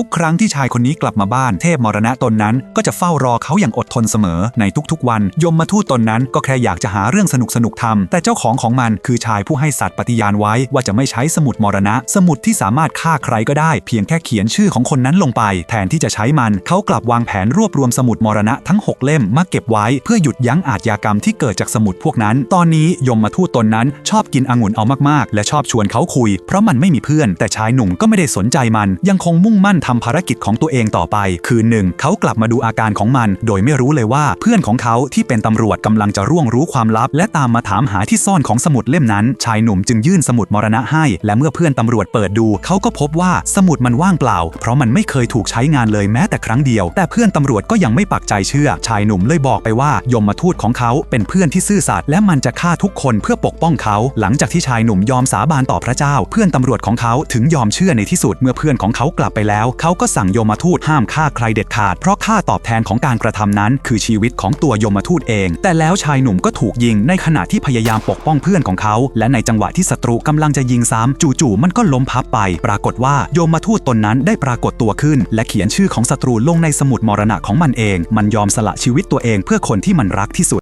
ทุกครั้งที่ชายคนนี้กลับมาบ้านเทพมรณะตนนั้น ก็จะเฝ้ารอเขาอย่างอดทนเสมอในทุกๆ วัน ยมมาทูตตนนั้นก็แค่อยากจะหาเรื่องสนุกสนุกๆทำแต่เจ้าของของมันคือชายผู้ให้สัตย์ปฏิญาณไว้ว่าจะไม่ใช้สมุดมรณะ สมุดที่สามารถฆ่าใครก็ได้ เพียงแค่เขียนชื่อของคนนั้นลงไป แทนที่จะใช้มันเขากลับวางแผนรวบรวมสมุดมรณะทั้ง 6 เล่มมาเก็บไว้เพื่อหยุดยั้งอาชญากรรมที่เกิดจากสมุดพวกนั้น ตอนนี้ยมมาทูตตนนั้นชอบกินองุ่นเอามากๆ และชอบชวนเขาคุย เพราะมันไม่มีเพื่อน แต่ชายหนุ่มก็ไม่ได้สนใจมันยังคงมุ่งมั่นทำภารกิจของตัวเองต่อไป คืนหนึ่งเขากลับมาดูอาการของมัน โดยไม่รู้เลยว่าเพื่อนของเขาที่เป็นตำรวจกำลังจะร่วงรู้ความลับ และตามมาถามหาที่ซ่อนของสมุดเล่มนั้น ชายหนุ่มจึงยื่นสมุดมรณะให้ และเมื่อเพื่อนตำรวจเปิดดู เขาก็พบว่าสมุดมันว่างเปล่า เพราะมันไม่เคยถูกใช้งานเลยแม้แต่ครั้งเดียว แต่เพื่อนตำรวจก็ยังไม่ปักใจเชื่อ ชายหนุ่มเลยบอกไปว่ายมมาทูตของเขาเป็นเพื่อนที่ซื่อสัตย์และมันจะฆ่าทุกคนเพื่อปกป้องเขา หลังจากที่ชายหนุ่มยอมสาบานต่อพระเจ้า เพื่อนตำรวจของเขาถึงยอมเชื่อในที่สุดเมื่อเพื่อนของเขากลับไปแล้วเขาก็สั่งโยมทูตห้ามฆ่าใครเด็ดขาด เพราะค่าตอบแทนของการกระทำนั้น คือชีวิตของตัวยมทูตเอง แต่แล้วชายหนุ่มก็ถูกยิงในขณะที่พยายามปกป้องเพื่อนของเขา และในจังหวะที่ศัตรูกำลังจะยิงซ้ำจู่ๆมันก็ล้มพับไป ปรากฏว่าโยมทูตตนนั้นได้ปรากฏตัวขึ้น และเขียนชื่อของศัตรูลงในสมุดมรณะของมันเอง มันยอมสละชีวิตตัวเองเพื่อคนที่มันรักที่สุด